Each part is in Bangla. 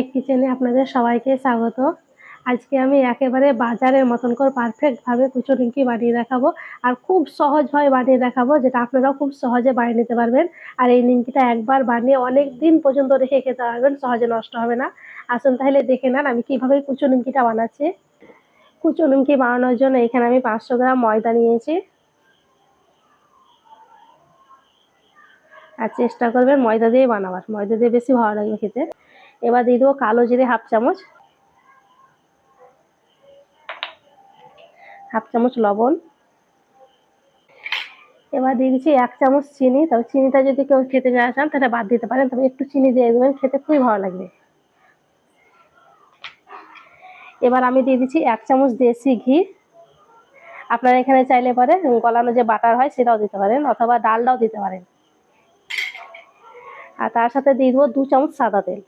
এক কিচেনে আপনাদের সবাইকে স্বাগত। আজকে আমি একেবারে বাজারের মতন করে পারফেক্টভাবে কুচো নিমকি বানিয়ে দেখাবো আর খুব সহজভাবে বানিয়ে দেখাবো, যেটা আপনারাও খুব সহজে বানিয়ে নিতে পারবেন। আর এই নিমকিটা একবার বানিয়ে অনেক দিন পর্যন্ত রেখে খেতে পারবেন, সহজে নষ্ট হবে না। আসুন তাহলে দেখে নেন আমি কীভাবে কুচো নিমকিটা বানাচ্ছি। কুচো নিমকি বানানোর জন্য এখানে আমি পাঁচশো গ্রাম ময়দা নিয়েছি। আর চেষ্টা করবেন ময়দা দিয়ে বানাবার, ময়দা দিয়ে বেশি ভালো লাগবে খেতে। এবার দিয়ে দেবো কালো জিরে হাফ চামচ। হাফ চামচ লবণ। এবার দিয়ে দিচ্ছি এক চামচ চিনি। তবে চিনিটা যদি কেউ খেতে না চান, তাহলে বাদ দিতে পারেন। তবে একটু চিনি দিয়ে দেবেন, খেতে খুবই ভালো লাগবে। এবার আমি দিয়ে দিচ্ছি এক চামচ দেশি ঘি। আপনারা এখানে চাইলে পরে গলানো যে বাটার হয় সেটাও দিতে পারেন, অথবা ডালটাও দিতে পারেন। আর তার সাথে দিয়ে দেবো দু চামচ সাদা তেল।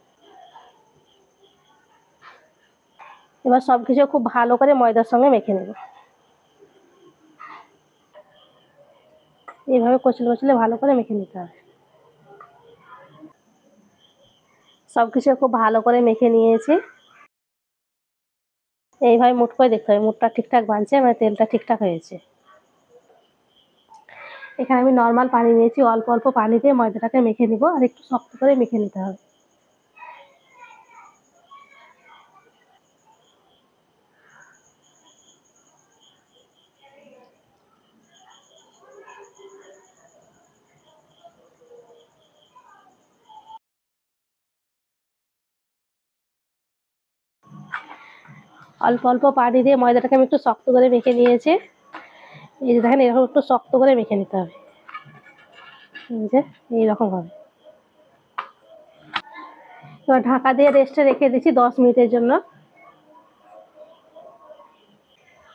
এবার সব কিছু খুব ভালো করে ময়দার সঙ্গে মেখে নেব। এইভাবে কচলে কচলে ভালো করে মেখে নিতে হবে। সব কিছু খুব ভালো করে মেখে নিয়েছি। এইভাবে মুট করে দেখতে হবে, মুটটা ঠিকঠাক বানছে মানে তেলটা ঠিকঠাক হয়েছে। এখানে আমি নর্মাল পানি নিয়েছি, অল্প অল্প পানি দিয়ে ময়দাটাকে মেখে নিব আর একটু শক্ত করে মেখে নিতে হবে। অল্প অল্প পানি দিয়ে ময়দাটাকে আমি একটু শক্ত করে মেখে নিয়েছি। এই যে দেখেন, এরকম একটু শক্ত করে মেখে নিতে হবে। এই যে, এইরকম হবে। এবার ঢাকা দিয়ে রেস্টে রেখে দিচ্ছি দশ মিনিটের জন্য।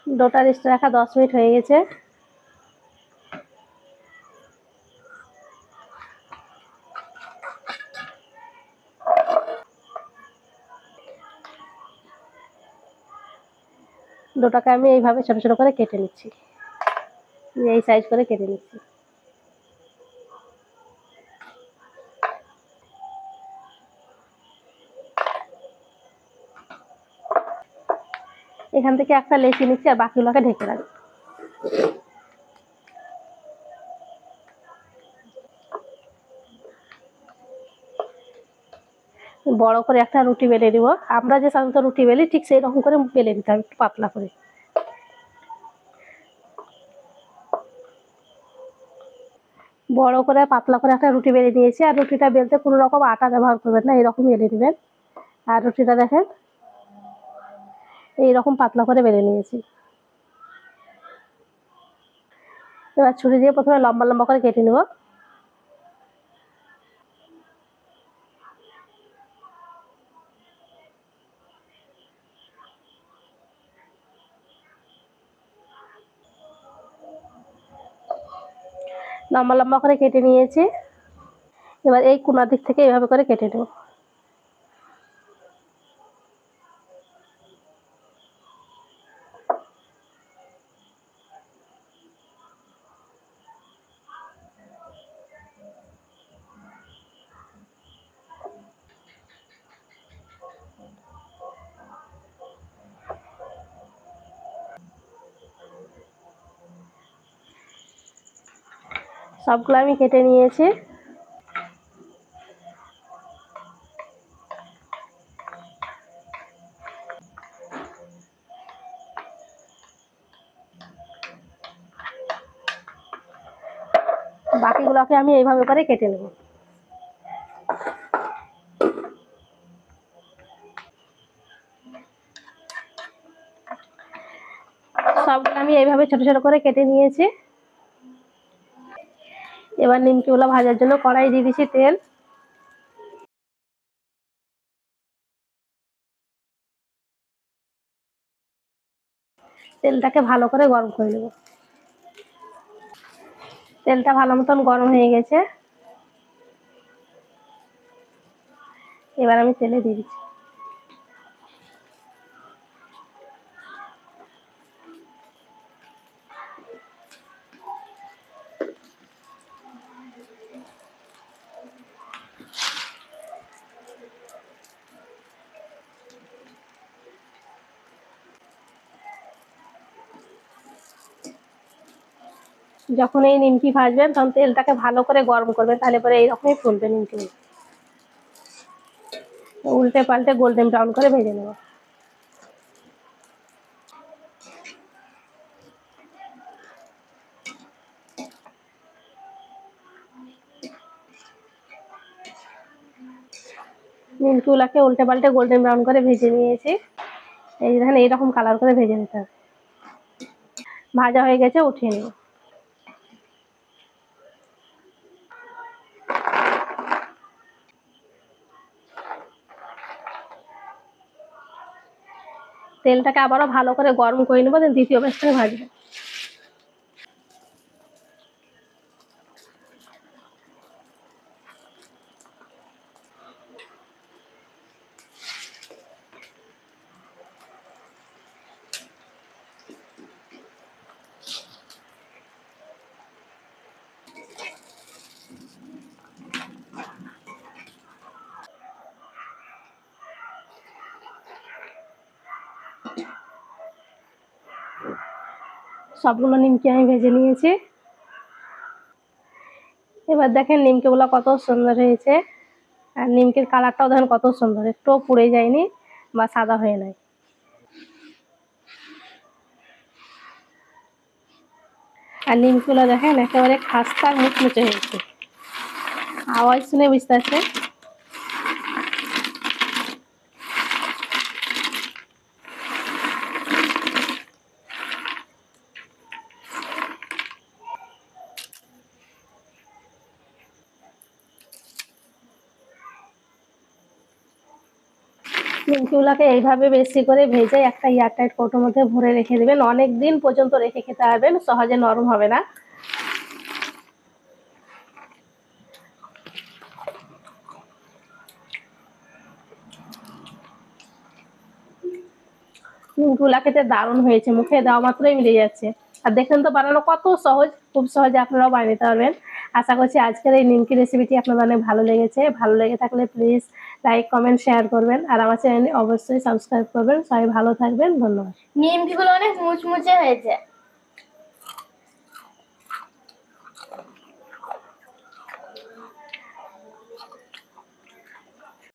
ডোটা রেস্টে রাখা দশ মিনিট হয়ে গেছে। ডোটাকে আমি এইভাবে ছোটো ছোটো করে কেটে নিচ্ছি। এই সাইজ করে কেটে নিচ্ছি। এখান থেকে একটা লেচি নিচ্ছি আর বাকিগুলোকে ঢেকে রাখব। বড় করে একটা রুটি বেলে নিব আমরা যে সাধারণত রুটি বেলি, ঠিক সেই রকম করে বেলে নিতে হবে পাতলা করে। বড় করে, পাতলা করে একটা রুটি বেলে নিয়েছি। আর রুটিটা বেলতে কোনো রকম আটা ব্যবহার করবেন না, এরকম বেলে নেবেন আর রুটিটা দেখেন, এইরকম পাতলা করে বেলে নিয়েছি। এবার ছুরি দিয়ে প্রথমে লম্বা লম্বা করে কেটে নেব। লম্বা লম্বা করে কেটে নিয়েছি। এবার এই কোনার দিক থেকে এভাবে করে কেটে নেব। সবগুলো আমি কেটে নিয়েছি। বাকিগুলোকে আমি এইভাবে করে কেটে নেব। সবগুলো আমি এইভাবে ছোট ছোট করে কেটে নিয়েছি। এবার নিমকিগুলো ভাজার জন্য কড়াই দিয়ে দিচ্ছি তেল। তেলটাকে ভালো করে গরম করে নেব। তেলটা ভালো মতন গরম হয়ে গেছে। এবার আমি তেলে দিয়ে দিচ্ছি। যখন এই নিমকি ভাজবেন, তখন তেলটাকে ভালো করে গরম করবেন, তাহলে পরে এইরকমই ফুলবে নিমকি। উল্টে পাল্টে গোল্ডেন ব্রাউন করে ভেজে নেব। নিমকিগুলাকে উল্টে পাল্টে গোল্ডেন ব্রাউন করে ভেজে নিয়েছি। এই এইরকম কালার করে ভেজে নিতে হবে। ভাজা হয়ে গেছে, উঠিয়ে নেব। তেলটাকে আবারও ভালো করে গরম করে নেব দেন দ্বিতীয় ব্যাচটাকে ভাজবো। সবগুলো নিমকি আমি ভেজে নিয়েছি। এবার দেখেন নিমকিগুলো কত সুন্দর হয়েছে। আর নিমকির কালারটাও দেখেন কত সুন্দর, একটুও পুড়ে যায়নি বা সাদা হয়ে নাই। আর নিমকিগুলো দেখেন একেবারে খাস্তা মুচমুচে হয়েছে। আওয়াজ শুনে বুঝতে পারছে নিমকিগুলোকে এইভাবে বেশি করে ভেজে একটা এয়ারটাইট কৌটোর মধ্যে ভরে রেখে দেবেন। অনেক দিন পর্যন্ত রেখে খেতে পারবেন, সহজে নরম হবে না। নিমকিগুলা খেতে দারুণ হয়েছে, মুখে দেওয়া মাত্রই মিলে যাচ্ছে। আর দেখেন তো বানানো কত সহজ, খুব সহজে আপনারাও বানিয়ে নিতে পারবেন। আশা করছি আজকের এই নিমকি রেসিপিটি আপনাদের অনেক ভালো লেগেছে। ভালো লেগে থাকলে প্লিজ লাইক কমেন্ট শেয়ার করবেন। আর আমার চ্যানেলে অবশ্যই সাবস্ক্রাইব করবেন। সবাই ভালো থাকবেন। ধন্যবাদ। নিমকিগুলো অনেক মুচমুচে হয়েছে।